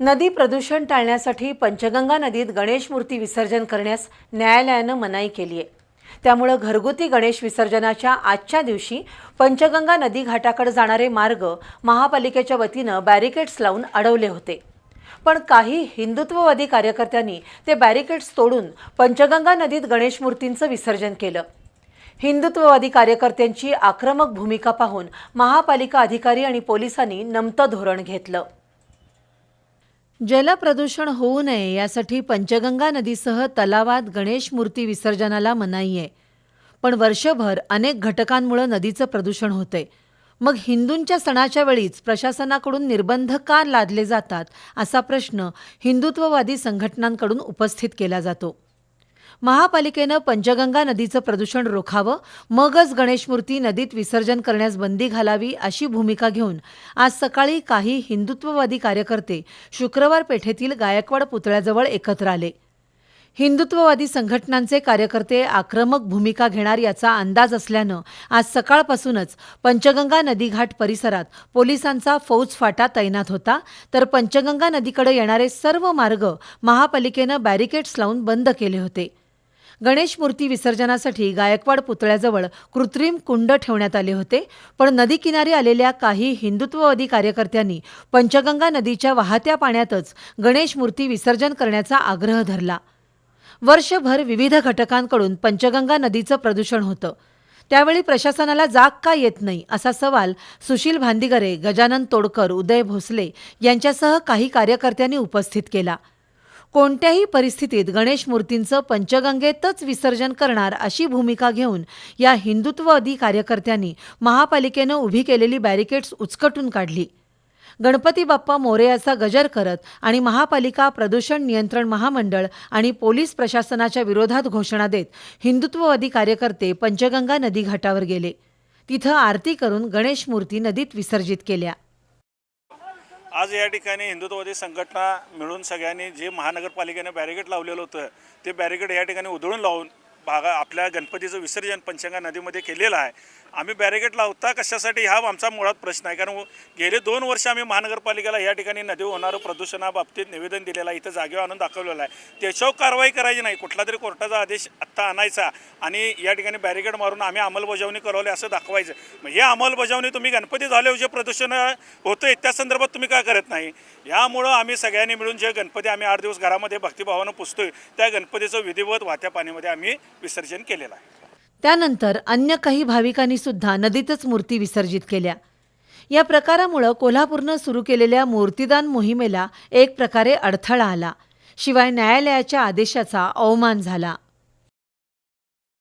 नदी प्रदूषण टाळण्यासाठी पंचगंगा नदीत गणेश मूर्ती विसर्जन करण्यास न्यायालयानं मनाई केली आहे त्यामुळं घरगुती गणेश विसर्जनाच्या आजच्या दिवशी पंचगंगा नदी घाटाकडे जाणारे मार्ग महापालिकेच्या वतीनं बॅरिकेड्स लावून अडवले होते. पण काही हिंदुत्ववादी कार्यकर्त्यांनी ते बॅरिकेड्स तोडून पंचगंगा नदीत गणेश मूर्तींचं विसर्जन केलं. हिंदुत्ववादी कार्यकर्त्यांची आक्रमक भूमिका पाहून महापालिका अधिकारी आणि पोलिसांनी नमतं धोरण घेतलं. जलप्रदूषण होऊ नये यासाठी पंचगंगा नदीसह तलावात गणेश मूर्ती विसर्जनाला मनाई आहे पण वर्षभर अनेक घटकांमुळे नदीचं प्रदूषण होतंय. मग हिंदूंच्या सणाच्या वेळीच प्रशासनाकडून निर्बंध का लादले जातात असा प्रश्न हिंदुत्ववादी संघटनांकडून उपस्थित केला जातो. महापालिकेनं पंचगंगा नदीचं प्रदूषण रोखावं मगच गणेशमूर्ती नदीत विसर्जन करण्यास बंदी घालावी अशी भूमिका घेऊन आज सकाळी काही हिंदुत्ववादी कार्यकर्ते शुक्रवार पेठेतील गायकवाड पुतळ्याजवळ एकत्र आले. हिंदुत्ववादी संघटनांचे कार्यकर्ते आक्रमक भूमिका घेणार याचा अंदाज असल्यानं आज सकाळपासूनच पंचगंगा नदीघाट परिसरात पोलिसांचा फौजफाटा तैनात होता. तर पंचगंगा नदीकडे येणारे सर्व मार्ग महापालिकेनं बॅरिकेड्स लावून बंद केले होते. गणेश मूर्ती विसर्जनासाठी गायकवाड पुतळ्याजवळ कृत्रिम कुंड ठेवण्यात आले होते पण नदीकिनारी आलेल्या काही हिंदुत्ववादी कार्यकर्त्यांनी पंचगंगा नदीच्या वाहत्या पाण्यातच गणेश मूर्ती विसर्जन करण्याचा आग्रह धरला. वर्षभर विविध घटकांकडून पंचगंगा नदीचं प्रदूषण होतं. त्यावेळी प्रशासनाला जाग का येत नाही असा सवाल सुशील भांदिगरे गजानन तोडकर उदय भोसले यांच्यासह काही कार्यकर्त्यांनी उपस्थित केला. कोणत्याही परिस्थितीत गणेश मूर्तींचं पंचगंगेतच विसर्जन करणार अशी भूमिका घेऊन या हिंदुत्ववादी कार्यकर्त्यांनी महापालिकेनं उभी केलेली बॅरिकेड्स उचकटून काढली. गणपती बाप्पा मोरयाचा गजर करत आणि महापालिका प्रदूषण नियंत्रण महामंडळ आणि पोलीस प्रशासनाच्या विरोधात घोषणा देत हिंदुत्ववादी कार्यकर्ते पंचगंगा नदी घाटावर गेले. तिथं आरती करून गणेश मूर्ती नदीत विसर्जित केल्या. आज या ठिकाणी हिंदुत्ववादी संघटना मिळून सगळ्यांनी जे महानगरपालिकेने बॅरिकेड लावलेलं होतं ते बॅरिकेड या ठिकाणी उधळून लावून भागा आपल्या गणपतीचं विसर्जन पंचंगा नदीमध्ये केलेलं आहे. आम्ही बॅरिगेट लावता कशासाठी? हा आमचा मुळात प्रश्न आहे. कारण गेले दोन वर्ष आम्ही महानगरपालिकेला या ठिकाणी नदी होणारं प्रदूषणाबाबतीत निवेदन दिलेलं आहे. इथं जागेवर आणून दाखवलेलं आहे. त्याच्यावर कारवाई करायची नाही. कुठला तरी कोर्टाचा आदेश आत्ता आणायचा आणि या ठिकाणी बॅरिगेट मारून आम्ही अंमलबजावणी करवली असं दाखवायचं. मग हे अंमलबजावणी तुम्ही गणपती झाल्यावर जे प्रदूषण होतं त्या संदर्भात तुम्ही का करत नाही? यामुळं आम्ही सगळ्यांनी मिळून जे गणपती आम्ही आठ दिवस घरामध्ये भक्तिभावानं पुसतोय त्या गणपतीचं विधिवत वाहत्या पाण्यामध्ये आम्ही विसर्जन केलेलं आहे. त्यानंतर अन्य काही भाविकांनी सुद्धा नदीतच मूर्ती विसर्जित केल्या. या प्रकारामुळं कोल्हापूरनं सुरू केलेल्या मूर्तीदान मोहिमेला एक प्रकारे अडथळा आला. शिवाय न्यायालयाच्या आदेशाचा अवमान झाला.